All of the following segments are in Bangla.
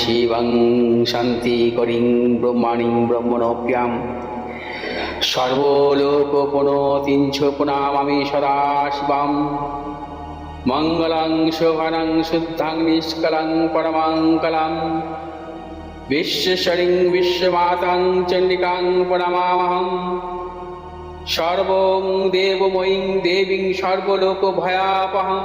শিবং শান্তি করিং ব্রহ্মাণিং ব্রহ্মণপ্যাম। সর্বলোকোপনতিঞ্চ পুনামামি সদা শিবাম মঙ্গলং শোভনং শুদ্ধাং নিষ্কলং পরমঙ্কলং বিশ্বশরিং বিশ্বমাতাং চণ্ডিকাং প্রণমামহম। সর্বং দেবময়ীং দেবীং সর্বলোকভয়াপহম।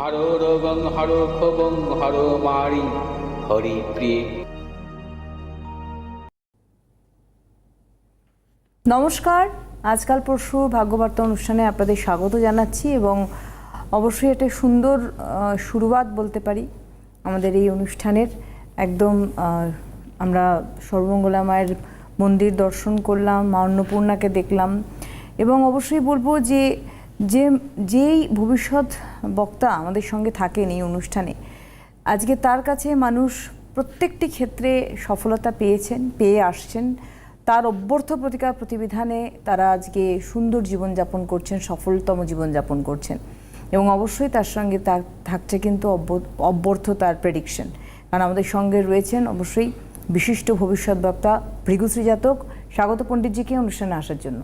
হর রোগং হর ক্ষোভং হর মারি, হরি প্রিয়ে। নমস্কার, আজকাল পরশু ভাগ্যবার্তা অনুষ্ঠানে আপনাদের স্বাগত জানাচ্ছি এবং অবশ্যই একটা সুন্দর শুরুয়াত বলতে পারি আমাদের এই অনুষ্ঠানের। একদম আমরা সর্বমঙ্গলা মায়ের মন্দির দর্শন করলাম, মা অন্নপূর্ণাকে দেখলাম এবং অবশ্যই বলব যে যে, যেই ভবিষ্যৎ বক্তা আমাদের সঙ্গে থাকেন এই অনুষ্ঠানে, আজকে তার কাছে মানুষ প্রত্যেকটি ক্ষেত্রে সফলতা পেয়েছেন, পেয়ে আসছেন। তার অভ্যর্থ প্রতিকার প্রতিবিধানে তারা আজকে সুন্দর জীবনযাপন করছেন, সফলতম জীবনযাপন করছেন। এবং অবশ্যই তার সঙ্গে তার, থাকছে কিন্তু অব্যর্থ তার প্রেডিকশন কারণ আমাদের সঙ্গে রয়েছেন অবশ্যই বিশিষ্ট ভবিষ্যৎ বক্তা ভৃগুশ্রী জাতক স্বাগত পণ্ডিতজিকে অনুষ্ঠানে আসার জন্য।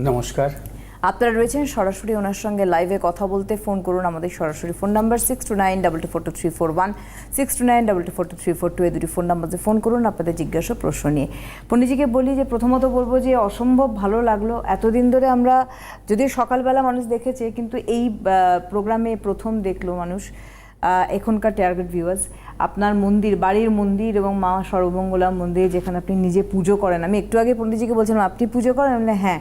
নমস্কার। আপনারা রয়েছেন সরাসরি ওনার সঙ্গে লাইভে কথা বলতে। ফোন করুন আমাদের সরাসরি phone number six two nine double two four two three four one six two nine double two four two three four two এই দুটি ফোন নাম্বারে ফোন করুন, আপনাদের জিজ্ঞাসা, প্রশ্ন নিয়ে। পণ্ডিতজিকে বলি যে, প্রথমত বলব যে, অসম্ভব ভালো লাগল। এতদিন ধরে আমরা, যদিও সকালবেলা মানুষ দেখেছে, কিন্তু এই প্রোগ্রামে প্রথম দেখল মানুষ এখনকার টার্গেট ভিউয়ার্স আপনার মন্দির, বাড়ির মন্দির এবং মা সর্বমঙ্গলা মন্দির যেখানে আপনি নিজে পুজো করেন। আমি একটু আগে পণ্ডিতজিকে বলছিলাম, আপনি পুজো করেন? হ্যাঁ।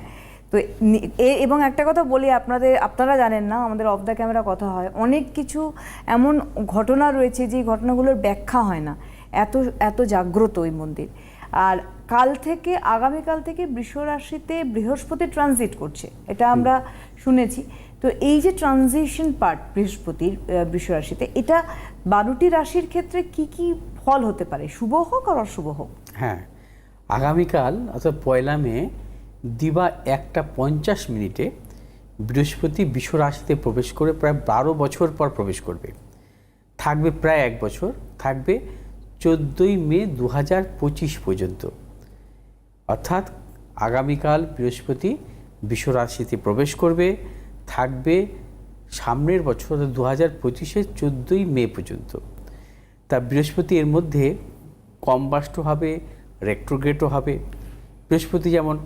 তো এ- এবং একটা কথা বলি আপনাদের আপনারা জানেন না আমাদের অফ দ্য ক্যামেরা কথা হয়। অনেক কিছু এমন ঘটনা রয়েছে যে ঘটনাগুলোর ব্যাখ্যা হয় না। এত এত জাগ্রত ওই মন্দির। আর কাল থেকে আগামীকাল থেকে বৃষ রাশিতে বৃহস্পতি ট্রানজিট করছে। এটা আমরা শুনেছি। তো এই যে ট্রানজিশন পার্ট বৃহস্পতির আহ, বৃষ রাশিতে এটা বারোটি রাশির ক্ষেত্রে কি কি ফল হতে পারে? শুভ হোক আর অশুভ হোক। হ্যাঁ। আগামীকাল অর্থাৎ পয়লা মে দিবা একটা পঞ্চাশ মিনিটে বৃহস্পতি বিশ্ব রাশিতে প্রবেশ করে প্রায় বারো বছর পর প্রবেশ করবে। থাকবে প্রায় এক বছর, থাকবে চোদ্দোই মে দু হাজার পঁচিশ পর্যন্ত। অর্থাৎ আগামীকাল বৃহস্পতি বিশ্ব রাশিতে প্রবেশ করবে, থাকবে সামনের বছর দু হাজার পঁচিশের চোদ্দোই মে পর্যন্ত। তা বৃহস্পতি এর মধ্যে কম্বাস্ট হবে রেক্ট্রোগ্রেটও হবে। বৃহস্পতি যেমন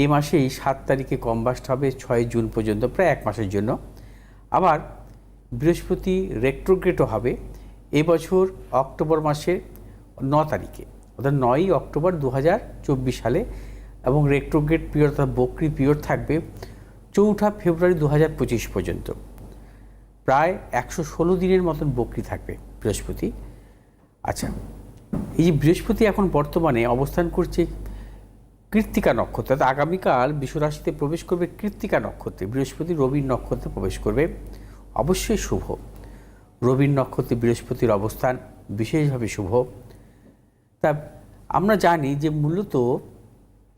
এই মাসেই সাত তারিখে কম কম্বাস্ট হবে, ছয় জুন পর্যন্ত, প্রায় এক মাসের জন্য। আবার বৃহস্পতি রেট্রোগ্রেটও হবে এবছর অক্টোবর মাসের ন তারিখে, অর্থাৎ নয়ই অক্টোবর দু হাজার চব্বিশ সালে, এবং রেট্রোগ্রেট পিরিয়ড অর্থাৎ বকরি পিরিয়ড থাকবে চৌঠা ফেব্রুয়ারি দু হাজার পঁচিশ পর্যন্ত। প্রায় একশো ষোলো দিনের মতন বকরি থাকবে বৃহস্পতি। আচ্ছা এই যে বৃহস্পতি এখন বর্তমানে অবস্থান করছে কৃত্তিকা নক্ষত্র, অর্থাৎ আগামীকাল বিশ্বরাশিতে প্রবেশ করবে কৃত্তিকা নক্ষত্রে, বৃহস্পতি রবির নক্ষত্রে প্রবেশ করবে। অবশ্যই শুভ। রবির নক্ষত্রে বৃহস্পতির অবস্থান বিশেষভাবে শুভ। তা আমরা জানি যে মূলত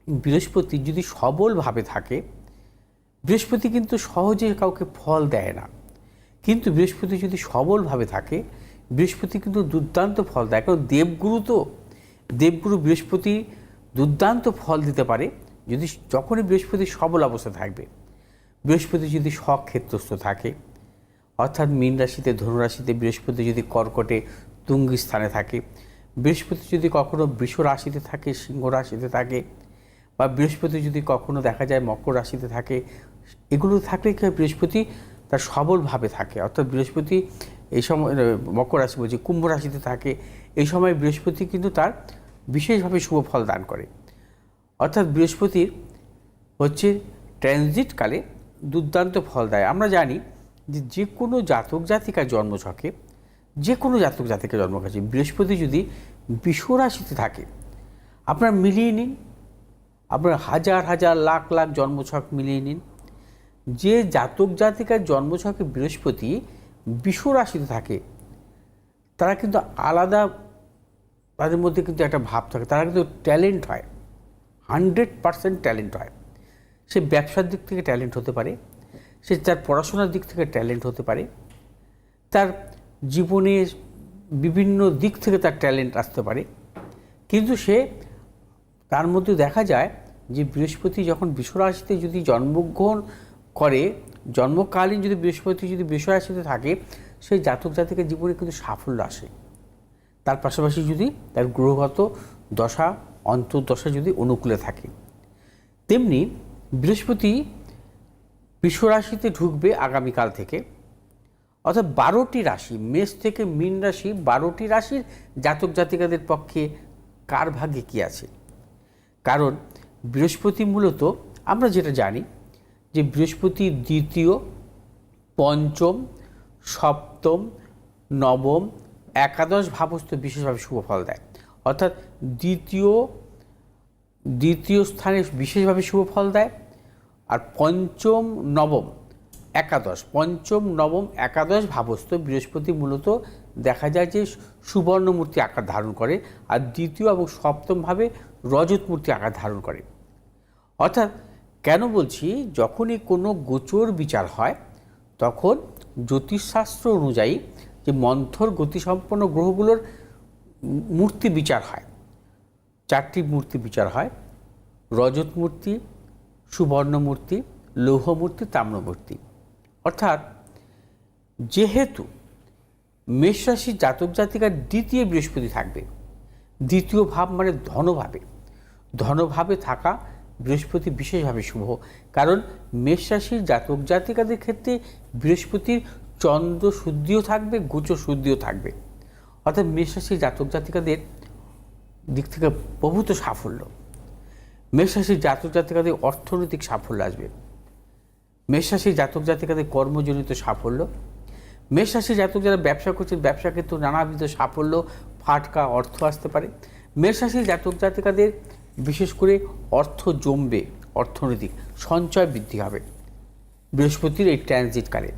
বৃহস্পতি যদি সবলভাবে থাকে, বৃহস্পতি কিন্তু সহজে কাউকে ফল দেয় না। কিন্তু বৃহস্পতি যদি সবলভাবে থাকে, বৃহস্পতি কিন্তু দুর্দান্ত ফল দেয়। কারণ দেবগুরু তো, দেবগুরু বৃহস্পতি দুর্দান্ত ফল দিতে পারে যদি যখনই বৃহস্পতি সবল অবস্থা থাকবে। বৃহস্পতি যদি স্বক্ষেত্রস্থ থাকে, অর্থাৎ মীন রাশিতে ধনুরাশিতে বৃহস্পতি যদি কর্কটে, তুঙ্গি স্থানে থাকে, বৃহস্পতি যদি কখনও বৃষ রাশিতে থাকে, সিংহ রাশিতে থাকে, বা বৃহস্পতি যদি কখনও দেখা যায় মকর রাশিতে থাকে, এগুলো থাকলে কি বৃহস্পতি তার সবলভাবে থাকে। অর্থাৎ বৃহস্পতি এই সময়, মকর রাশি বলছি, কুম্ভ রাশিতে থাকে, এই সময় বৃহস্পতি কিন্তু তার বিশেষভাবে শুভ ফল দান করে। অর্থাৎ বৃহস্পতির হচ্ছে ট্রানজিটকালে দুর্দান্ত ফল দেয়। আমরা জানি যে যে কোনো জাতক জাতিকার জন্মছকে যে কোনো জাতক জাতিকা জন্ম কাছে বৃহস্পতি যদি বিষ রাশিতে থাকে, আপনার মিলিয়ে নিন। আপনার হাজার হাজার লাখ লাখ জন্মছক মিলিয়ে নিন। যে জাতক জাতিকার জন্মছকে বৃহস্পতি বিষ রাশিতে থাকে, তারা কিন্তু আলাদা তাদের মধ্যে কিন্তু একটা ভাব থাকে। তারা কিন্তু ট্যালেন্ট হয়। হান্ড্রেড পারসেন্ট ট্যালেন্ট হয়। সে ব্যবসার দিক থেকে ট্যালেন্ট হতে পারে, সে তার পড়াশোনার দিক থেকে ট্যালেন্ট হতে পারে, তার জীবনের বিভিন্ন দিক থেকে তার ট্যালেন্ট আসতে পারে। কিন্তু সে, তার মধ্যে দেখা যায় যে বৃহস্পতি যখন বিশ্বরাশিতে যদি জন্মগ্রহণ করে, জন্মকালীন যদি বৃহস্পতি যদি বিশ্বরাশিতে থাকে, সেই জাতক জাতিকের জীবনে কিন্তু সাফল্য আসে। তার পাশাপাশি যদি তার গ্রহগত দশা, অন্তর্দশা যদি অনুকূলে থাকে। তেমনি বৃহস্পতি বিশ্বরাশিতে ঢুকবে আগামীকাল থেকে। অর্থাৎ বারোটি রাশি, মেষ থেকে মীন রাশি, বারোটি রাশির জাতক জাতিকাদের পক্ষে কার ভাগ্যে কী আছে? কারণ বৃহস্পতি মূলত, আমরা যেটা জানি যে বৃহস্পতি দ্বিতীয়, পঞ্চম, সপ্তম, নবম একাদশ ভাবস্থ বিশেষভাবে শুভ ফল দেয়। অর্থাৎ দ্বিতীয় দ্বিতীয় স্থানে বিশেষভাবে শুভ ফল দেয় আর পঞ্চম, নবম একাদশ। পঞ্চম, নবম একাদশ ভাবস্থ বৃহস্পতি মূলত দেখা যায় যে সুবর্ণমূর্তি আকার ধারণ করে আর দ্বিতীয় এবং সপ্তমভাবে রজত মূর্তি আকার ধারণ করে। অর্থাৎ কেন বলছি? যখনই কোনো গোচর বিচার হয়, তখন জ্যোতিষশাস্ত্র অনুযায়ী যে মন্থর গতিসম্পন্ন গ্রহগুলোর মূর্তি বিচার হয়। চারটি মূর্তি বিচার হয়। রজত মূর্তি, সুবর্ণ মূর্তি, লৌহ মূর্তি তাম্রমূর্তি অর্থাৎ যেহেতু মেষ রাশির জাতক জাতিকার দ্বিতীয় বৃহস্পতি থাকবে, দ্বিতীয় ভাব মানে ধনভাবে। ধনভাবে থাকা বৃহস্পতি বিশেষভাবে শুভ। কারণ মেষ রাশির জাতক জাতিকাদের ক্ষেত্রে বৃহস্পতির চন্দ্র শুদ্ধিও থাকবে গোচ শুদ্ধিও থাকবে। অর্থাৎ মেষ রাশির জাতক জাতিকাদের দিক থেকে প্রভূত সাফল্য। মেষরাশির জাতক জাতিকাদের অর্থনৈতিক সাফল্য আসবে। মেষরাশির জাতক জাতিকাদের কর্মজনিত সাফল্য। মেষরাশির জাতক যারা ব্যবসা করছেন ব্যবসা ক্ষেত্রে নানাবিধ সাফল্য, ফাটকা, অর্থ আসতে পারে। মেষরাশির জাতক জাতিকাদের বিশেষ করে অর্থ জমবে, অর্থনৈতিক সঞ্চয় বৃদ্ধি হবে। বৃহস্পতির এই ট্রানজিটকালে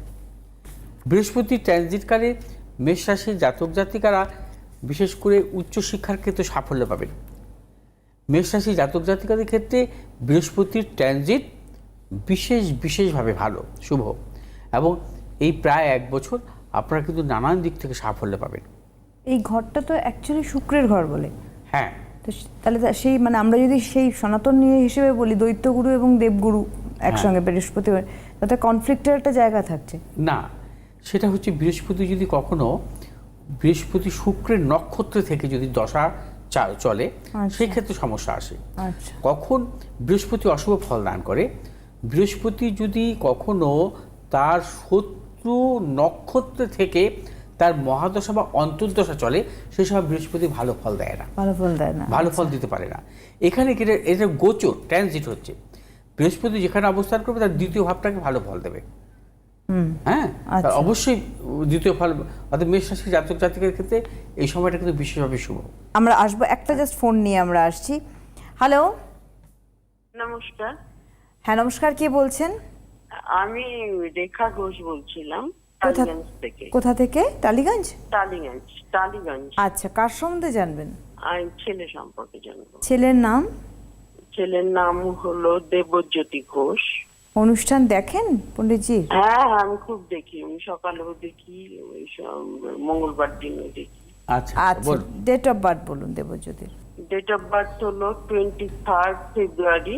বৃহস্পতির ট্রানজিটকালে মেষ রাশির জাতক জাতিকারা বিশেষ করে উচ্চশিক্ষার ক্ষেত্রে সাফল্য পাবেন। মেষ রাশি জাতক জাতিকাদের ক্ষেত্রে বৃহস্পতির ট্রানজিট বিশেষ বিশেষভাবে ভালো শুভ এবং এই প্রায় এক বছর আপনারা কিন্তু নানান দিক থেকে সাফল্য পাবেন। এই ঘরটা তো অ্যাকচুয়ালি শুক্রের ঘর বলে। হ্যাঁ। তো তাহলে সেই মানে আমরা যদি সেই সনাতন নিয়ে হিসেবে বলি দৈত্যগুরু এবং দেবগুরু একসঙ্গে বৃহস্পতিবার তাতে কনফ্লিক্টের একটা জায়গা থাকছে। না সেটা হচ্ছে বৃহস্পতি যদি কখনো বৃহস্পতি শুক্রের নক্ষত্র থেকে যদি দশা চা- চলে আচ্ছা। সেই ক্ষেত্রে সমস্যা আসে। আচ্ছা। কখন বৃহস্পতি অশুভ ফল দান করে বৃহস্পতি যদি কখনো তার শত্রু নক্ষত্র থেকে তার মহাদশা বা অন্তর্দশা চলে সেই সময় বৃহস্পতি ভালো ফল দেয় না। ভালো ফল দেয় না। ভালো ফল দিতে পারে না। এখানে এটা- এটা গোচর ট্রানজিট হচ্ছে। বৃহস্পতি যেখানে অবস্থান করবে তার দ্বিতীয় ভাবটাকে ভালো ফল দেবে। হ্যাঁ? আচ্ছা। অবশ্যই দ্বিতীয় ফল অর্থাৎ মেষ রাশি জাতক জাতিকের ক্ষেত্রে এই সময়টা কিন্তু বিশেষভাবে শুভ। আমরা আসব একটা জাস্ট ফোন নিয়ে আমরা আসছি। হ্যালো নমস্কার। হ্যাঁ নমস্কার কে বলছেন? আমি রেখা ঘোষ বলছিলাম কোথা- থেকে। কোথা থেকে? টালিগঞ্জ? টালিগঞ্জ টালিগঞ্জ। আচ্ছা কার সম্বন্ধে জানবেন? আমি ছেলে সম্পর্কে জানব। ছেলের নাম? ছেলের নাম হলো দেবজ্যোতি ঘোষ। অনুষ্ঠান দেখেন পণ্ডিতজি? হ্যাঁ আমি খুব দেখি। আমি সকালেও দেখি ওই সব মঙ্গলবার দিনও দেখি। আচ্ছা আচ্ছা ডেট অফ বার্থ বলুন দেবজ্যোতির ডেট অফ বার্থ হলো twenty third February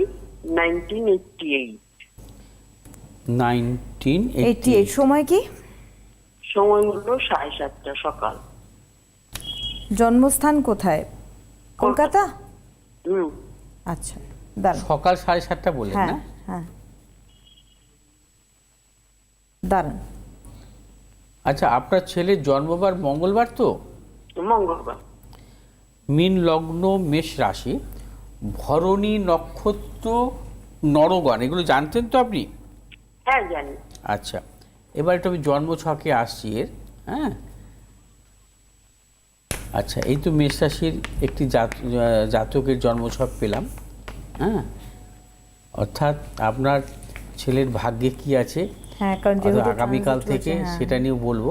nineteen eighty eight nineteen eighty eight সময় কি? সময় হলো সাড়ে সাতটা সকাল। জন্মস্থান কোথায়? কলকাতা? হুম। আচ্ছা সকাল সাড়ে সাতটা বললেন হ্যাঁ না? হ্যাঁ। দাঁড়ান। আচ্ছা আপনার ছেলের জন্মবার মঙ্গলবার তো? মঙ্গলবার। মিন লগ্ন মেষ রাশি ভরণী নক্ষত্র নরগণ এগুলো জানতেন তো আপনি? হ্যাঁ জানি। আচ্ছা এবার একটু আমি জন্ম ছকে আসছি এর হ্যাঁ? আচ্ছা এই তো মেষ রাশির একটি জাতকের জন্মছক পেলাম হ্যাঁ? অর্থাৎ আপনার ছেলের ভাগ্যে কি আছে? হ্যাঁ কারণ যেহেতু আগামীকাল থেকে হ্যাঁ। সেটা নিয়ে বলব।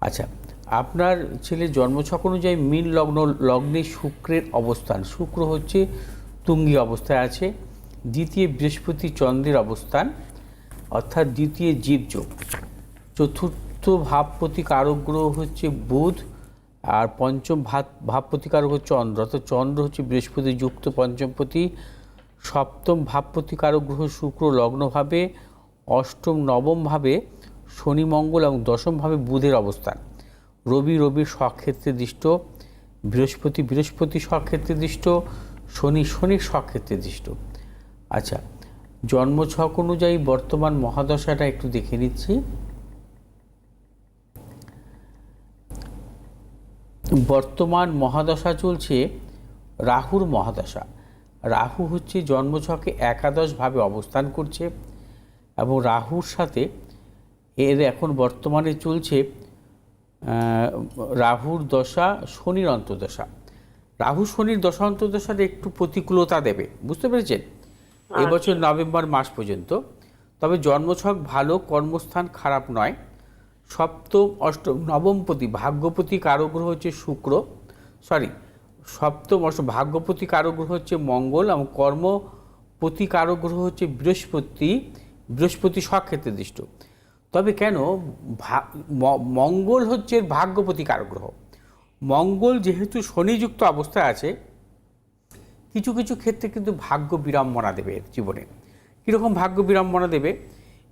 আচ্ছা আপনার ছেলের জন্মছক অনুযায়ী মিন লগ্ন লগ্নে শুক্রের অবস্থান। শুক্র হচ্ছে তুঙ্গি অবস্থায় আছে দ্বিতীয় বৃহস্পতি চন্দ্রের অবস্থান অর্থাৎ দ্বিতীয় জীবযোগ। চতুর্থ ভাবপতি কারক গ্রহ হচ্ছে বুধ আর পঞ্চম ভাব ভাবপতি কারক হচ্ছে চন্দ্র। অর্থাৎ চন্দ্র হচ্ছে বৃহস্পতি যুক্ত পঞ্চমপতি। সপ্তম ভাবপতি কারক গ্রহ শুক্র লগ্নভাবে অষ্টম, নবম ভাবে শনি মঙ্গল এবং দশম ভাবে বুধের অবস্থান। রবি, রবির স্বক্ষেত্রে দৃষ্ট, বৃহস্পতি বৃহস্পতি স্বক্ষেত্রে দৃষ্ট, শনি, শনির স্বক্ষেত্রে দৃষ্ট। আচ্ছা জন্মছক অনুযায়ী বর্তমান মহাদশাটা একটু দেখে নিচ্ছি। বর্তমান মহাদশা চলছে রাহুর মহাদশা। রাহু হচ্ছে জন্মছকে একাদশভাবে অবস্থান করছে। এবং রাহুর সাথে এর এখন বর্তমানে চলছে রাহুর দশা শনির অন্তর্দশা। রাহু শনির দশা অন্তর্দশার একটু প্রতিকূলতা দেবে বুঝতে পেরেছেন? এবছর নভেম্বর মাস পর্যন্ত। তবে জন্মছক ভালো কর্মস্থান খারাপ নয়। সপ্তম অষ্টম নবমপতি ভাগ্যপতি কারগ্রহ হচ্ছে শুক্র সরি সপ্তম অষ্টম ভাগ্যপতি কারগ্রহ হচ্ছে মঙ্গল এবং কর্মপতি কারগ্রহ হচ্ছে বৃহস্পতি। বৃহস্পতি স্বক্ষেত্রে দৃষ্ট। তবে কেন মঙ্গল হচ্ছে এর ভাগ্যপতি কারগ্রহ মঙ্গল যেহেতু শনিযুক্ত অবস্থায় আছে, কিছু কিছু ক্ষেত্রে কিন্তু ভাগ্য বিড়ম্বনা দেবে এর জীবনে। কীরকম ভাগ্য বিড়ম্বনা দেবে?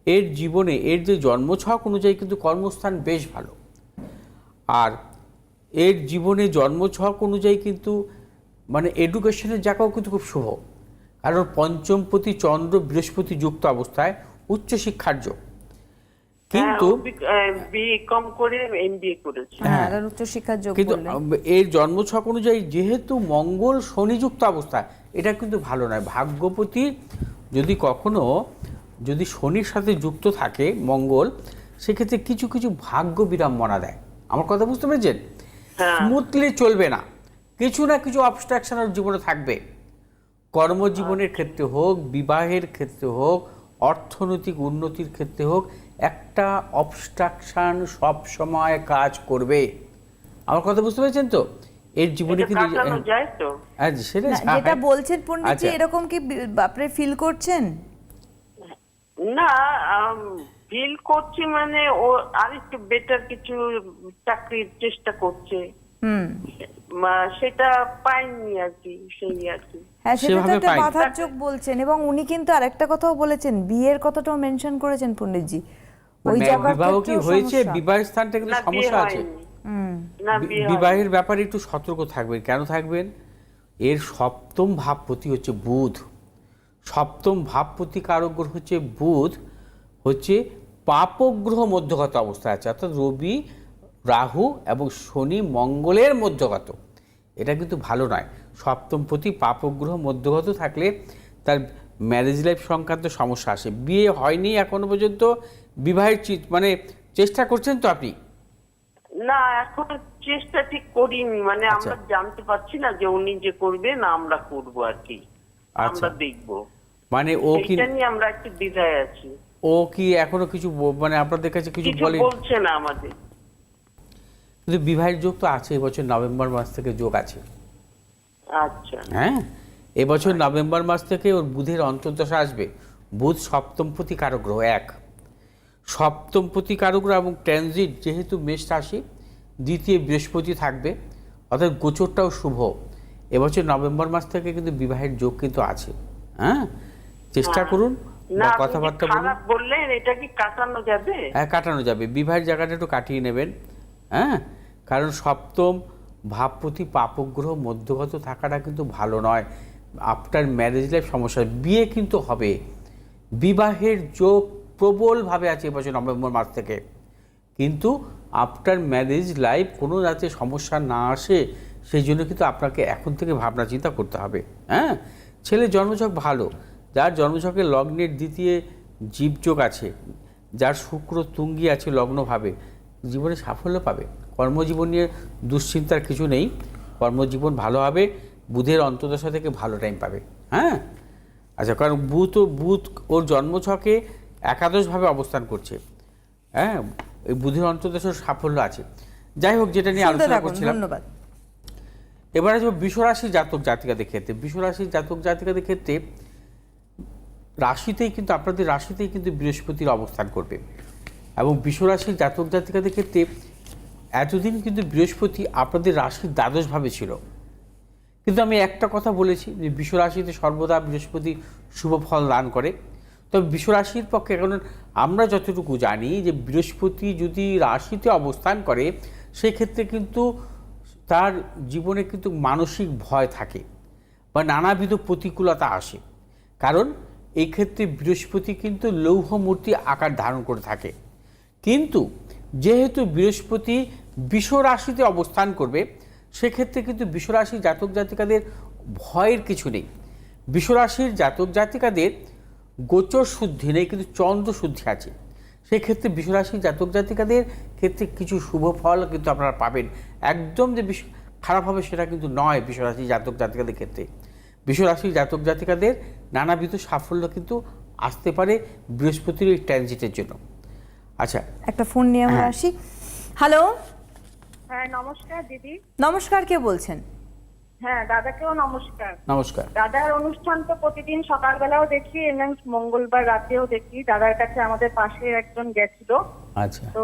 এর জীবনে এর যে জন্মছক অনুযায়ী কিন্তু কর্মস্থান বেশ ভালো। আর এর জীবনে জন্মছক অনুযায়ী কিন্তু মানে এডুকেশনের জায়গাও কিন্তু খুব শুভ। কারণ পঞ্চমপতি চন্দ্র বৃহস্পতি যুক্ত অবস্থায় উচ্চশিক্ষার যোগ। কিন্তু কম করে এম বি এ করেছে। হ্যাঁ আর উচ্চশিক্ষার যোগ কিন্তু এর জন্মছক অনুযায়ী যেহেতু মঙ্গল শনিযুক্ত অবস্থায় এটা কিন্তু ভালো নয়। ভাগ্যপতি যদি কখনো যদি শনির সাথে যুক্ত থাকে মঙ্গল সেক্ষেত্রে কিছু কিছু ভাগ্য বিড়ম্বনা দেয়। আমার কথা বুঝতে পেরেছেন? হ্যাঁ। স্মুথলি চলবে না। কিছু না কিছু অবস্ট্রাকশন ওর জীবনে থাকবে। কর্মজীবনের ক্ষেত্রে হোক বিবাহের ক্ষেত্রে হোক অর্থনৈতিক উন্নতির ক্ষেত্রে হোক একটা অবস্ট্রাকশন সব সময় কাজ করবে। আমার কথা বুঝতে পেরেছেন তো? এর জীবনে কিন্তু তো। হ্যাঁ, যায়। যেটা বলছেন পণ্ডিতজি আচ্ছা। এরকম কি আপনি ফিল করছেন? না ফিল করছি মানে ও আরেকটু বেটার কিছু চাকরির চেষ্টা করছে। হুম। সেটা পাইনি আর কি সেই আর কি। হ্যাঁ সেটা তো সেভাবে পাইনি। মাথার চোখ বলছেন এবং উনি কিন্তু আরেকটা কথাও বলেছেন বিয়ের কথাটাও মেনশন করেছেন পণ্ডিতজি। ওই মানে বিবাহ কি হয়েছে। বিবাহের স্থানটা কিন্তু সমস্যা আছে। বিবাহের ব্যাপারে একটু সতর্ক থাকবেন। কেন থাকবেন? এর সপ্তম ভাবপতি হচ্ছে বুধ। সপ্তম ভাবপতি কারক গ্রহ হচ্ছে বুধ হচ্ছে পাপগ্রহ মধ্যগত অবস্থায় আছে। অর্থাৎ রবি রাহু এবং শনি মঙ্গলের মধ্যগত। এটা কিন্তু ভালো নয়। সপ্তমপতি পাপগ্রহ মধ্যগত থাকলে তার ম্যারেজ লাইফ সংক্রান্ত সমস্যা আসে। বিয়ে হয়নি এখনও পর্যন্ত বিবাহের মানে চেষ্টা করছেন তো আপনি? না এখন চেষ্টা ঠিক করিনি। মানে আচ্ছা। আমরা জানতে পারছি না যে উনি যে করবে না আমরা করব আর কি। আচ্ছা। আমরা দেখব। মানে ও কি আমরা একটু দ্বিধায় আছি। ও কি এখনও কিছু মানে আপনাদের কাছে কিছু বলে বলছে না আমাদের। কিন্তু বিবাহের যোগ তো আছে এবছর নভেম্বর মাস থেকে যোগ আছে। হ্যাঁ? এবছর নভেম্বর মাস থেকে ওর বুধের অন্তর্দশা আসবে। বুধ সপ্তমপতি কারক গ্রহ এক। সপ্তমপতি কারক গ্রহ এবং ট্রানজিট যেহেতু মেষ রাশি দ্বিতীয় বৃহস্পতি থাকবে অর্থাৎ গোচরটাও শুভ। এবছর নভেম্বর মাস থেকে কিন্তু বিবাহের যোগ কিন্তু আছে। হ্যাঁ? চেষ্টা করুন না বা কথাবার্তা বলুন। বললেন? এটা কি কাটানো যাবে? হ্যাঁ কাটানো যাবে। বিবাহের জায়গাটা একটু কাটিয়ে নেবেন। হ্যাঁ? কারণ সপ্তম ভাবপতি পাপগ্রহ মধ্যগত থাকাটা কিন্তু ভালো নয়। আফটার ম্যারেজ লাইফ সমস্যা বিয়ে কিন্তু হবে। বিবাহের যোগ প্রবলভাবে আছে এবছর নভেম্বর মাস থেকে। কিন্তু আফটার ম্যারেজ লাইফ কোনো যাতে সমস্যা না আসে, সেই জন্য কিন্তু আপনাকে এখন থেকে ভাবনা চিন্তা করতে হবে। হ্যাঁ? ছেলে জন্মছক ভালো। যার জন্মছকে লগ্নের দ্বিতীয় জীবযোগ আছে, যার শুক্র তুঙ্গি আছে লগ্নভাবে জীবনে সাফল্য পাবে। কর্মজীবন নিয়ে দুশ্চিন্তার কিছু নেই। কর্মজীবন ভালো হবে বুধের অন্তর্দশা থেকে ভালো টাইম পাবে। হ্যাঁ? আচ্ছা কারণ বুধ ও বুধ ওর জন্মছকে একাদশভাবে অবস্থান করছে। হ্যাঁ? ওই বুধের অন্তর্দশার সাফল্য আছে। যাই হোক যেটা নিয়ে আলোচনা করছিলাম। ধন্যবাদ। এবার আসব বিশ্বরাশি জাতক জাতিকাদের ক্ষেত্রে। বিশ্বরাশির জাতক জাতিকাদের ক্ষেত্রে রাশিতেই কিন্তু আপনাদের রাশিতেই কিন্তু বৃহস্পতির অবস্থান করবে। এবং বিশ্বরাশির জাতক জাতিকাদের ক্ষেত্রে এতদিন কিন্তু বৃহস্পতি আপনাদের রাশির দ্বাদশভাবে ছিল। কিন্তু আমি একটা কথা বলেছি যে বিশ্বরাশিতে সর্বদা বৃহস্পতি শুভ ফল দান করে। তবে বিশ্বরাশির পক্ষে এখন আমরা যতটুকু জানি যে বৃহস্পতি যদি রাশিতে অবস্থান করে, সেক্ষেত্রে কিন্তু তার জীবনে কিন্তু মানসিক ভয় থাকে বা নানাবিধ প্রতিকূলতা আসে। কারণ এই ক্ষেত্রে বৃহস্পতি কিন্তু লৌহ মূর্তি আকার ধারণ করে থাকে। কিন্তু যেহেতু বৃহস্পতি বিষ রাশিতে অবস্থান করবে, সেক্ষেত্রে কিন্তু বিশ্বরাশির জাতক জাতিকাদের ভয়ের কিছু নেই। বিশ্বরাশির জাতক জাতিকাদের গোচর শুদ্ধি নেই, কিন্তু চন্দ্র শুদ্ধি আছে। সেক্ষেত্রে বিশ্বরাশির জাতক জাতিকাদের ক্ষেত্রে কিছু শুভ ফল কিন্তু আপনারা পাবেন। একদম যে বিষ খারাপ হবে সেটা কিন্তু নয় বিশ্বরাশির জাতক জাতিকাদের ক্ষেত্রে। বিশ্বরাশির জাতক জাতিকাদের নানাবিধ সাফল্য কিন্তু আসতে পারে বৃহস্পতির এই ট্রানজিটের জন্য। আচ্ছা। একটা ফোন নিয়ে আমরা হ্যাঁ। আসি। হ্যালো হ্যাঁ নমস্কার দিদি। নমস্কার কে বলছেন? হ্যাঁ দাদাকেও নমস্কার। নমস্কার। দাদার অনুষ্ঠান তো প্রতিদিন সকালবেলাও দেখি এবং মঙ্গলবার রাতেও দেখি। দাদার কাছে আমাদের পাশে একজন গেছিল। আচ্ছা। তো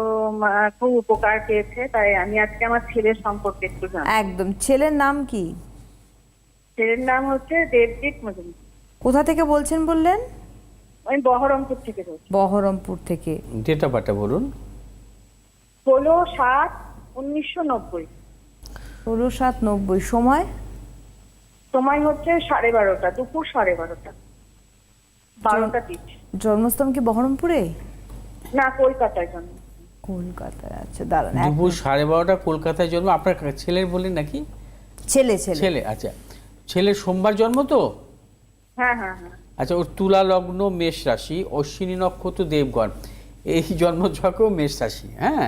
খুব উপকার পেয়েছে তাই আমি আজকে আমার ছেলের সম্পর্কে একটু জানি একদম। ছেলের নাম কি? ছেলের নাম হচ্ছে দেবজিৎ মজুমদার। কোথা থেকে বলছেন বললেন? আমি বহরমপুর থেকে বলছি। বহরমপুর থেকে। ডেট অফ বার্থটা বলুন। ষোলো সাত উনিশশো নব্বই। ষোলো সাত নব্বই সময়? সময় হচ্ছে সাড়ে বারোটা দুপুর সাড়ে বারোটা। বারোটা তিরিশ। জন্মস্থান কি বহরমপুরে? না কলকাতায় জন্ম। কলকাতায় আচ্ছা দাঁড়ান দুপুর সাড়ে বারোটা কলকাতায় জন্ম। আপনার ছেলের বললেন নাকি? ছেলে ছেলে। ছেলে আচ্ছা। ছেলের সোমবার জন্ম তো? হ্যাঁ হ্যাঁ হ্যাঁ। আচ্ছা ওর তুলা লগ্ন মেষ রাশি, অশ্বিনী নক্ষত্র, দেবগণ। এই জন্মছকেও মেষ রাশি হ্যাঁ?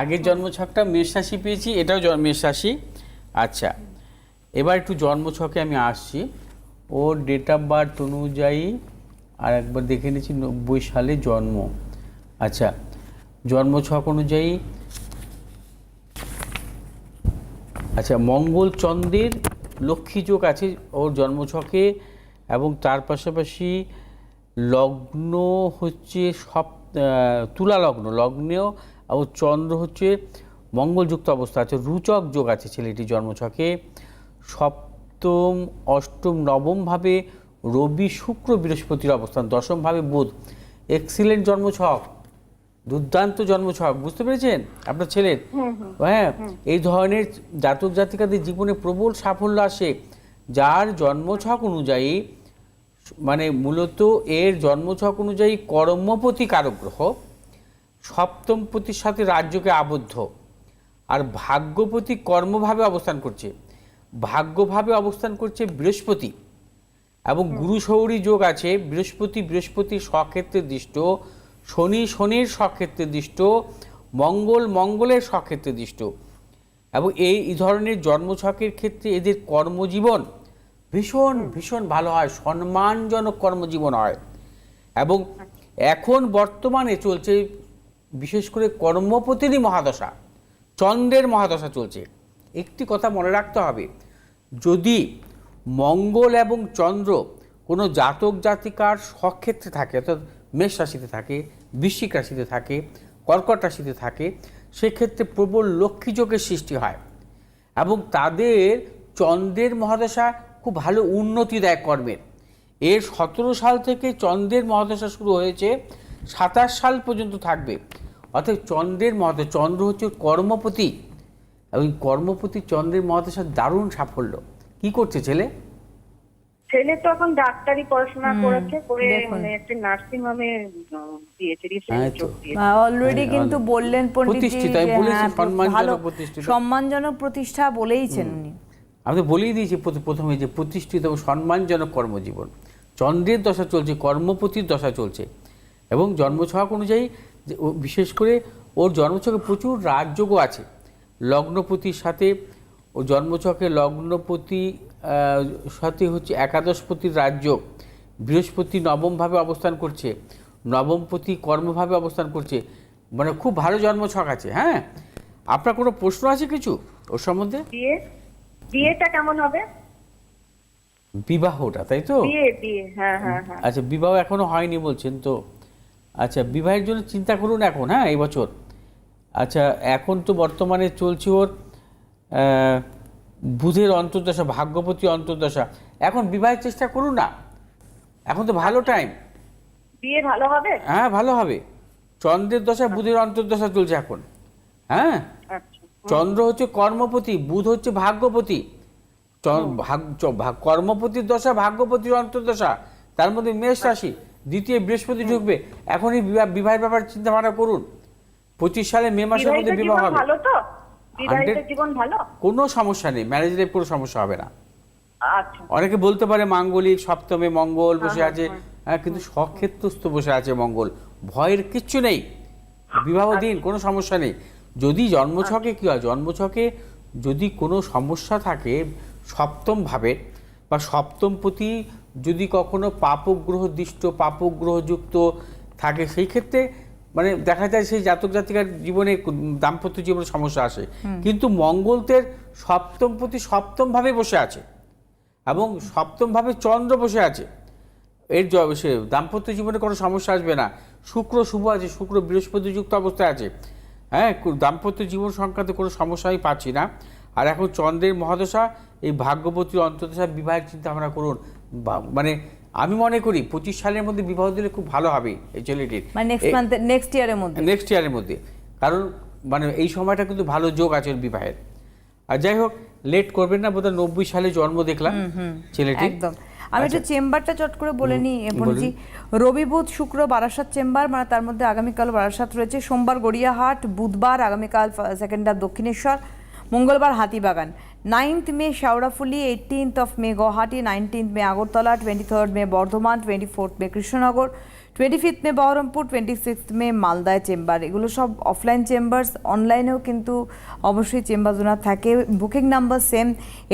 আগের জন্মছকটা মেষ রাশি পেয়েছি, এটাও মেষ রাশি। আচ্ছা এবার একটু জন্মছকে আমি আসছি। ওর ডেট অফ বার্থ অনুযায়ী আর একবার দেখে নিয়েছি নব্বই সালে জন্ম। আচ্ছা জন্মছক অনুযায়ী আচ্ছা মঙ্গল চন্দ্রের লক্ষ্মী যোগ আছে, ওর জন্মছকে এবং তার পাশাপাশি লগ্ন হচ্ছে আহ, তুলা লগ্ন লগ্নেও এবং চন্দ্র হচ্ছে মঙ্গলযুক্ত অবস্থা আছে রুচক যোগ আছে ছেলেটি জন্মছকে। সপ্তম অষ্টম নবমভাবে রবি শুক্র বৃহস্পতির অবস্থান দশমভাবে বুধ। এক্সিলেন্ট জন্মছক দুর্দান্ত জন্মছক বুঝতে পেরেছেন? আপনার ছেলের? হ্যাঁ এই ধরনের জাতক জাতিকাদের জীবনে প্রবল সাফল্য আসে। যার জন্মছক অনুযায়ী মানে মূলত এর জন্মছক অনুযায়ী কর্মপতি কারক গ্রহ সপ্তমপতির সাথে রাজ্যকে আবদ্ধ আর ভাগ্যপতি কর্মভাবে অবস্থান করছে। ভাগ্যভাবে অবস্থান করছে বৃহস্পতি এবং গুরু সৌরী যোগ আছে বৃহস্পতি বৃহস্পতি স্বক্ষেত্রে দৃষ্ট শনি শনির স্বক্ষেত্রে দৃষ্ট মঙ্গল মঙ্গলের স্বক্ষেত্রে দৃষ্ট। এবং এই ধরনের জন্মছকের ক্ষেত্রে এদের কর্মজীবন ভীষণ ভীষণ ভালো হয়, সম্মানজনক কর্মজীবন হয়। এবং এখন বর্তমানে চলছে বিশেষ করে কর্মপতিরই মহাদশা, চন্দ্রের মহাদশা চলছে। একটি কথা মনে রাখতে হবে, যদি মঙ্গল এবং চন্দ্র কোনো জাতক জাতিকার স্বক্ষেত্রে থাকে, অর্থাৎ মেষ রাশিতে থাকে, বৃশ্চিক রাশিতে থাকে, কর্কট রাশিতে থাকে সেক্ষেত্রে প্রবল লক্ষ্মী যোগের সৃষ্টি হয় এবং তাদের চন্দ্রের মহাদশা খুব ভালো উন্নতি দেয় কর্মের। এর সতেরো সাল থেকে চন্দ্রের মহাদশা শুরু হয়েছে, সাতাশ সাল পর্যন্ত থাকবে। অর্থাৎ চন্দ্রের মহাদশা, চন্দ্র হচ্ছে কর্মপতি। এবং কর্মপতি চন্দ্রের মহাদশার দারুণ সাফল্য। কি করছে ছেলে? ছেলে তো এখন ডাক্তারি পড়াশোনা করেছে করে মানে একটা নার্সিং হোমে দিয়েছে হ্যাঁ অলরেডি হ্যাঁ, কিন্তু বললেন পণ্ডিতজি প্রতিষ্ঠিত, আমি যে বলেছি, হ্যাঁ, সম্মানজনক ভালো সম্মানজনক প্রতিষ্ঠা বলেইছেন উনি। আমি তো বলেই দিয়েছি প্রথমে যে প্রতিষ্ঠিত এবং সম্মানজনক কর্মজীবন। চন্দ্রের দশা চলছে কর্মপতির দশা চলছে। এবং জন্মছক অনুযায়ী ও বিশেষ করে ওর জন্মছকে প্রচুর রাজযোগও আছে। লগ্নপতির সাথে ও জন্মছকে লগ্নপতি সাথে হচ্ছে একাদশপতির রাজ্য বৃহস্পতি নবমভাবে অবস্থান করছে নবমপতি কর্মভাবে অবস্থান করছে। মানে খুব ভালো জন্মছক আছে হ্যাঁ? আপনার কোনো প্রশ্ন আছে কিছু ওর সম্বন্ধে? বিয়ে? বিয়েটা কেমন হবে? বিবাহটা তাই তো? হ্যাঁ হ্যাঁ হ্যাঁ। আচ্ছা বিবাহ এখনও হয়নি বলছেন তো। আচ্ছা বিবাহের জন্য চিন্তা করুন এখন হ্যাঁ এই বছর। আচ্ছা এখন তো বর্তমানে চলছে ওর বুধের অন্তর্দশা ভাগ্যপতি অন্তর্দশা। এখন বিবাহের চেষ্টা করুন না। এখন তো ভালো টাইম বিয়ে ভালো হবে? হ্যাঁ ভালো হবে। চন্দ্রের দশা বুধের অন্তর্দশা চলছে এখন। হ্যাঁ? আচ্ছা। চন্দ্র হচ্ছে কর্মপতি বুধ হচ্ছে ভাগ্যপতি। ভাগ- কর্মপতির দশা ভাগ্যপতির অন্তর্দশা। তার মধ্যে মেষ রাশি দ্বিতীয় বৃহস্পতি ঢুকবে। এখনই বিবাহ বিবাহের ব্যাপার চিন্তা ভাবনা করুন। পঁচিশ সালে মে মাসের মধ্যে বিবাহ হবে। ভালো তো? বিবাহিত জীবন ভালো কোনো সমস্যা নেই ম্যারেজ লাইফ কোনো সমস্যা হবে না। আচ্ছা। অনেকে বলতে পারে মাঙ্গলিক সপ্তমে মঙ্গল বসে আছে। হ্যাঁ কিন্তু সক্ষেত্রস্থ বসে আছে মঙ্গল। ভয়ের কিচ্ছু নেই। বিবাহ দিন কোনো সমস্যা নেই। যদি জন্মছকে কী হয় জন্মছকে যদি কোনো সমস্যা থাকে সপ্তম ভাবে বা সপ্তম প্রতি যদি কখনো পাপগ্রহ দৃষ্ট পাপগ্রহযুক্ত থাকে সেই ক্ষেত্রে মানে দেখা যায় সেই জাতক জাতিকার জীবনে দাম্পত্য জীবনে সমস্যা আসে। কিন্তু মঙ্গলতের সপ্তম প্রতি সপ্তমভাবে বসে আছে এবং সপ্তমভাবে চন্দ্র বসে আছে। এর সে দাম্পত্য জীবনে কোনো সমস্যা আসবে না। শুক্র শুভ আছে শুক্র বৃহস্পতি যুক্ত অবস্থায় আছে। হ্যাঁ দাম্পত্য জীবন সংক্রান্ত কোনো সমস্যা আমি পাচ্ছি না। আর এখন চন্দ্রের মহাদশা এই ভাগ্যবতী অন্তর্দশা বিবাহের চিন্তা ভাবনা করুন। বা- মানে আমি মনে করি পঁচিশ সালের মধ্যে বিবাহ দিলে খুব ভালো হবে এই ছেলেটির। মানে নেক্সট মান্থ নেক্সট ইয়ারের মধ্যে? নেক্সট ইয়ারের মধ্যে। কারণ মানে এই সময়টা কিন্তু ভালো যোগ আছে বিবাহের। আর যাই হোক লেট করবেন না বোধহয় নব্বই সালে জন্ম দেখলাম ছেলেটি। একদম। আমি একটু চেম্বারটা চট করে বলে নিই পণ্ডিতজি রবি বুধ শুক্র বারাসাত চেম্বার মানে তার মধ্যে আগামীকাল বারাসাত রয়েছে সোমবার গড়িয়াহাট বুধবার আগামীকাল সেকেন্ডার দক্ষিণেশ্বর মঙ্গলবার Hatibagan. Ninth May Sheoraphuli eighteenth of May Guwahati nineteenth May Agartala twenty third May Bardhaman twenty fourth May Krishnanagar twenty fifth May Baharampur twenty sixth May মালদায় চেম্বার। এগুলো সব অফলাইন চেম্বার্স অনলাইনেও কিন্তু অবশ্যই চেম্বার জোনার থাকে। Booking number same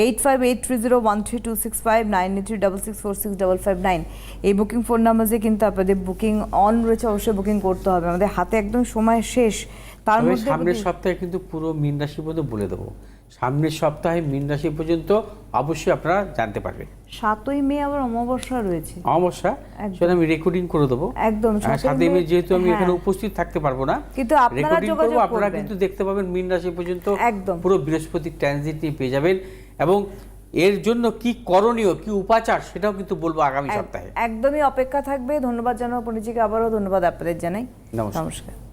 eight five eight three zero one three two six five nine three double six four six double five nine এই বুকিং ফোন নাম্বারে কিন্তু আপনাদের বুকিং অন রয়েছে অবশ্যই বুকিং করতে হবে। আমাদের হাতে একদম সময় শেষ। তার মধ্যে সামনের সপ্তাহে কিন্তু পুরো মীন রাশি বলে দেবো। সামনের সপ্তাহে মীন রাশি পর্যন্ত অবশ্যই আপনারা জানতে পারবেন। সাতই মে আবার অমাবস্যা রয়েছে। অমাবস্যা। সেটা আমি রেকর্ডিং করে দেবো। একদম, হ্যাঁ, সাতই মে যেহেতু আমি এখানে হ্যাঁ। উপস্থিত থাকতে পারব না কিন্তু আপনারা রেকর্ডিং করব আপনারা কিন্তু দেখতে পাবেন মীন রাশি পর্যন্ত একদম। পুরো বৃহস্পতি ট্রানজিট নিয়ে পেয়ে যাবেন এবং এর জন্য কি করণীয় কি উপাচার সেটাও কিন্তু বলব আগামী সপ্তাহে। একদমই অপেক্ষা থাকবে। ধন্যবাদ জানাব পণ্ডিতজিকে। আবারও ধন্যবাদ আপনাদের জানাই। নমস্কার।